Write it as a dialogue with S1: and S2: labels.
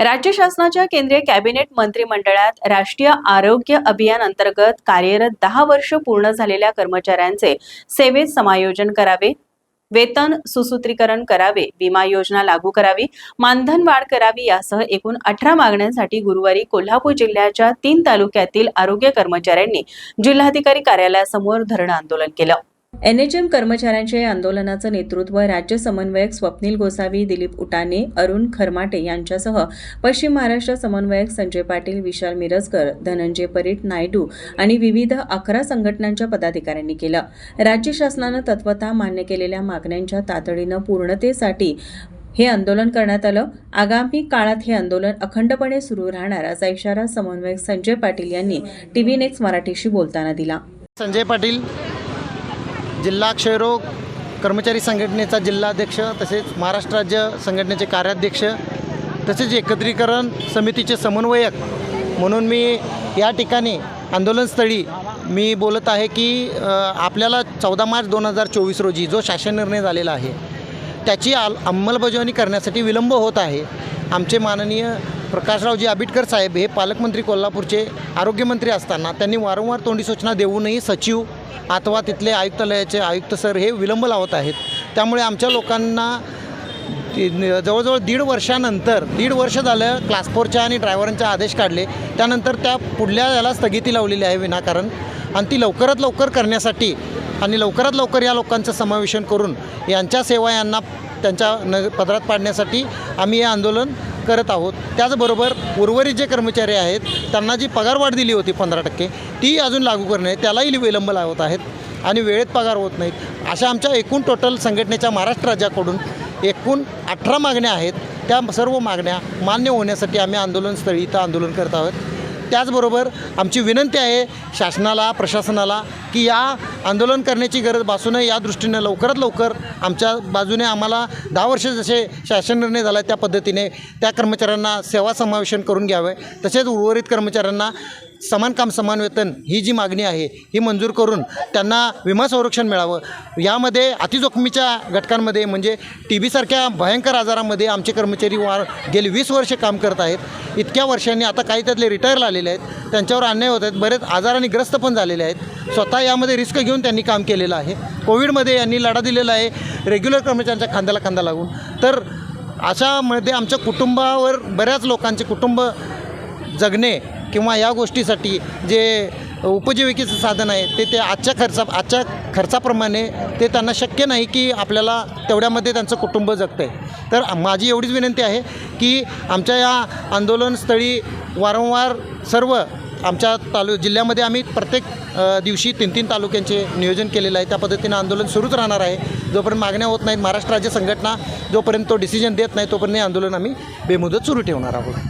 S1: राज्य शासनाच्या केंद्रीय कॅबिनेट मंत्रिमंडळात राष्ट्रीय आरोग्य अभियान अंतर्गत कार्यरत दहा वर्ष पूर्ण झालेल्या कर्मचाऱ्यांचे सेवेत समायोजन करावे वेतन सुसूत्रीकरण करावे विमा योजना लागू करावी मानधन वाढ करावी यासह एकूण अठरा मागण्यांसाठी गुरुवारी कोल्हापूर जिल्ह्याच्या तीन तालुक्यातील आरोग्य कर्मचाऱ्यांनी जिल्हाधिकारी कार्यालयासमोर धरणं आंदोलन केलं. एनएचएम कर्मचाऱ्यांच्या या आंदोलनाचं नेतृत्व राज्य समन्वयक स्वप्नील गोसावी दिलीप उटाने अरुण खरमाटे यांच्यासह पश्चिम महाराष्ट्र समन्वयक संजय पाटील विशाल मिरजकर धनंजय परीट नायडू आणि विविध अकरा संघटनांच्या पदाधिकाऱ्यांनी केलं. राज्य शासनानं तत्वता मान्य केलेल्या मागण्यांच्या तातडीनं पूर्णतेसाठी हे आंदोलन करण्यात आलं. आगामी काळात हे आंदोलन अखंडपणे सुरू राहणार असा इशारा समन्वयक संजय पाटील यांनी टीव्ही नेक्स्ट मराठीशी बोलताना दिला.
S2: संजय पाटील जिल्हा क्षयरोग कर्मचारी संघटनेचा जिल्हाध्यक्ष तसेच महाराष्ट्र राज्य संघटनेचे कार्याध्यक्ष तसेच एकत्रीकरण समितीचे समन्वयक म्हणून मी या ठिकाणी आंदोलनस्थळी मी बोलत आहे की आपल्याला चौदा मार्च दोन हजार चोवीस रोजी जो शासन निर्णय झालेला आहे त्याची आल अंमलबजावणी करण्यासाठी विलंब होत आहे. आमचे माननीय प्रकाशरावजी आबिटकर साहेब हे पालकमंत्री कोल्हापूरचे आरोग्यमंत्री असताना त्यांनी वारंवार तोंडी सूचना देऊनही सचिव अथवा तिथले आयुक्तालयाचे आयुक्त सर हे विलंब लावत आहेत. त्यामुळे आमच्या लोकांना जवळजवळ दीड वर्षानंतर दीड वर्ष झालं क्लास फोरच्या आणि ड्रायव्हरांचे आदेश काढले. त्यानंतर त्या पुढल्या याला स्थगिती लावलेली आहे विनाकारण. आणि ती लवकरात लवकर करण्यासाठी आणि लवकरात लवकर या लोकांचं समावेशन करून यांच्या सेवा यांना त्यांच्या न पदरात पाडण्यासाठी आम्ही हे आंदोलन करत आहोत. त्याचबरोबर उर्वरित जे कर्मचारी आहेत त्यांना जी पगारवाढ दिली होती पंधरा टक्के ती अजून लागू करणे त्यालाही विलंब लावत आहेत आणि वेळेत पगार होत नाहीत. अशा आमच्या एकूण टोटल संघटनेच्या महाराष्ट्र राज्याकडून एकूण अठरा मागण्या आहेत. त्या सर्व मागण्या मान्य होण्यासाठी आम्ही आंदोलनस्थळी इथं आंदोलन करत आहोत. त्याचबरोबर आमची विनंती आहे शासनाला प्रशासनाला की या आंदोलन करण्याची गरज भासू नये. या दृष्टीने लवकरात लवकर आमच्या बाजूने आम्हाला दहा वर्ष जसे शासन निर्णय झाला त्या पद्धतीने त्या कर्मचाऱ्यांना सेवा समावेशन करून घ्यावे. तसेच उर्वरित कर्मचाऱ्यांना समान काम समान वेतन ही जी मागणी आहे ही मंजूर करून त्यांना विमा संरक्षण मिळावं. यामध्ये अतिजोखमीच्या घटकांमध्ये म्हणजे टी बीसारख्या भयंकर आजारामध्ये आमचे कर्मचारी वार गेली वीस वर्षे काम करत आहेत. इतक्या वर्षांनी आता काही त्यातले रिटायर आलेले आहेत. त्यांच्यावर अन्याय होत आहेत. बरेच आजाराने ग्रस्त पण झालेले आहेत. स्वतः यामध्ये रिस्क घेऊन त्यांनी काम केलेलं आहे. कोविडमध्ये यांनी लढा दिलेला आहे. रेग्युलर कर्मचाऱ्यांच्या खांद्याला खांदा लागून. तर अशामध्ये आमच्या कुटुंबावर बऱ्याच लोकांचे कुटुंब जगणे किंवा या गोष्टीसाठी जे उपजीविकेचं साधन आहे ते ते आजच्या खर्चा आजच्या खर्चाप्रमाणे ते त्यांना शक्य नाही की आपल्याला तेवढ्यामध्ये त्यांचं कुटुंब जगतं आहे तर माझी एवढीच विनंती आहे की आमच्या या आंदोलनस्थळी वारंवार सर्व आमच्या तालु जिल्ह्यामध्ये आम्ही प्रत्येक दिवशी तीन तीन तालुक्यांचे नियोजन केलेलं आहे. त्या पद्धतीनं आंदोलन सुरूच राहणार आहे. जोपर्यंत मागण्या होत नाहीत महाराष्ट्र राज्य संघटना जोपर्यंत तो डिसिजन देत नाही तोपर्यंत हे आंदोलन आम्ही बेमुदत सुरू ठेवणार आहोत.